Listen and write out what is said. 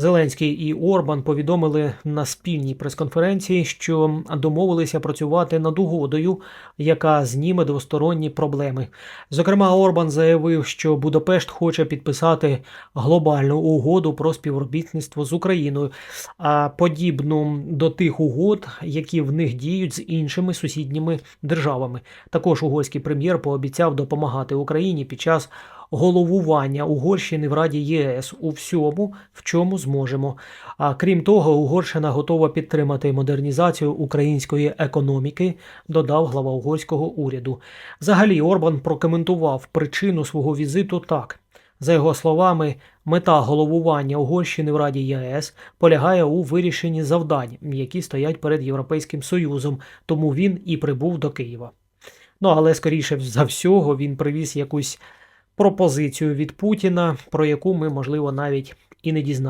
Зеленський і Орбан повідомили на спільній прес-конференції, що домовилися працювати над угодою, яка зніме двосторонні проблеми. Зокрема, Орбан заявив, що Будапешт хоче підписати глобальну угоду про співробітництво з Україною, а подібну до тих угод, які в них діють з іншими сусідніми державами. Також угорський прем'єр пообіцяв допомагати Україні під час головування Угорщини в Раді ЄС у всьому, в чому зможемо. А крім того, Угорщина готова підтримати модернізацію української економіки, додав глава угорського уряду. Взагалі, Орбан прокоментував причину свого візиту так. За його словами, мета головування Угорщини в Раді ЄС полягає у вирішенні завдань, які стоять перед Європейським Союзом, тому він і прибув до Києва. Ну але скоріше за всього він привіз якусь пропозицію від Путіна, про яку ми, можливо, навіть і не дізнаємося.